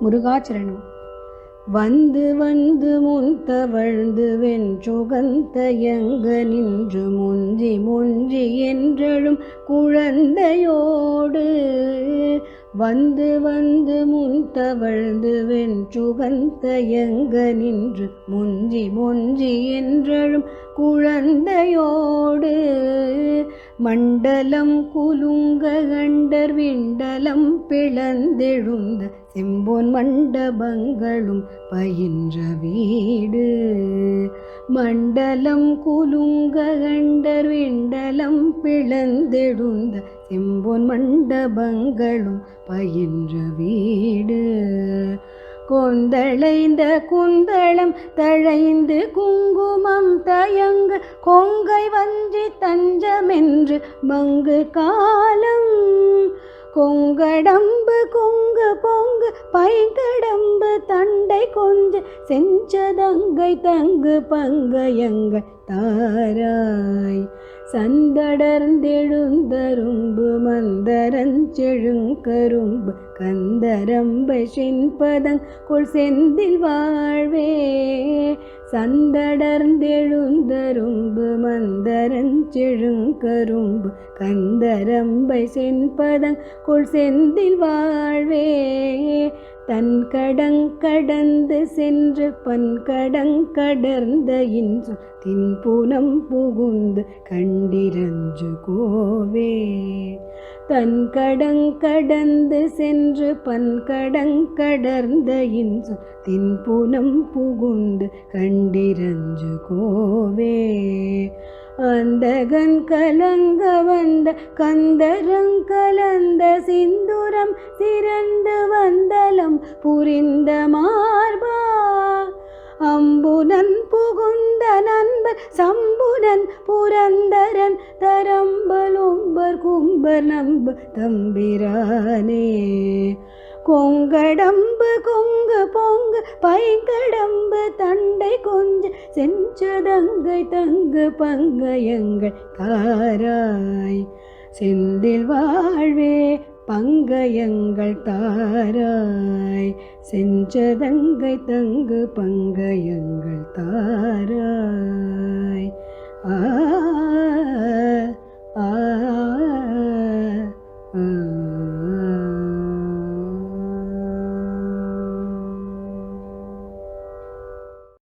முருகாச்சரணம். வந்து வந்து முன் தவழ்ந்து வெஞ்சுகந்தயங்க நின்று முஞ்சி முஞ்சி என்றழும் குழந்தையோடு. வந்து வந்து முன் தவழ்ந்து வெஞ்சுகந்தயங்க நின்று முஞ்சி முஞ்சி என்றழும் குழந்தையோடு. மண்டலம் குலுங்க கண்டர் விண்டலம் பிளந்தெழுந்த செம்பொன் மண்டபங்களும் பயின்ற வீடு. மண்டலம் குலுங்க கண்டர் விண்டலம் பிளந்தெழுந்த செம்பொன் மண்டபங்களும் பயின்ற வீடு. கொந்தளைந்த குந்தளம் தழைந்து குங்குமம் தயங்க கொங்கை வஞ்சி தஞ்சமென்று மங்கு காலம். கொங்கடம்பு கொங்கு பொங்கு பைங்கடம்பு தண்டை கொஞ்சு செஞ்சதங்கை தங்கு பங்கயங்கள் தாராய். சந்தடர்ந்தெழுந்தரும்பு மந்தரஞ்செழுங்கரும்பு கந்தரம்பை சென்பதங் கொள் செந்தில் வாழ்வே. சந்தடர்ந்தெழுந்தரும்பு மந்தரஞ்செழுங்கரும்பு கந்தரம்பை சென்பதங் கொள் செந்தில் வாழ்வே. தன் கடங் கடந்து சென்று பன் கடர்ந்த இன்று தின்புனம் புகுந்து கண்டிரஞ்சு கோவே. தன் கடங் கடந்து சென்று பன் கடர்ந்த இன்று தின்புனம் புகுந்து கண்டிரஞ்சு கோவே. அந்தகன் கலங்க வந்த கந்தரங் கலந்த சிந்துரம் திரண்டு வந்தலம் புரிந்த மார்பா. அம்புனன் புகுந்த நண்பர் சம்புனன் புரந்தரன் தரம்பலும்பர் கும்பர் நம்பு தம்பிரானே. கொங்கடம்பு கொங்கு பொங்கு பைங்கடம்பு தண்டை கொஞ்ச செஞ்சதங்கை தங்கு பங்கயங்கள் தாராய். செந்தில் வாழ்வே பங்கயங்கள் தாராய். செஞ்சதங்கை தங்கு பங்கயங்கள் தாராய். ஆ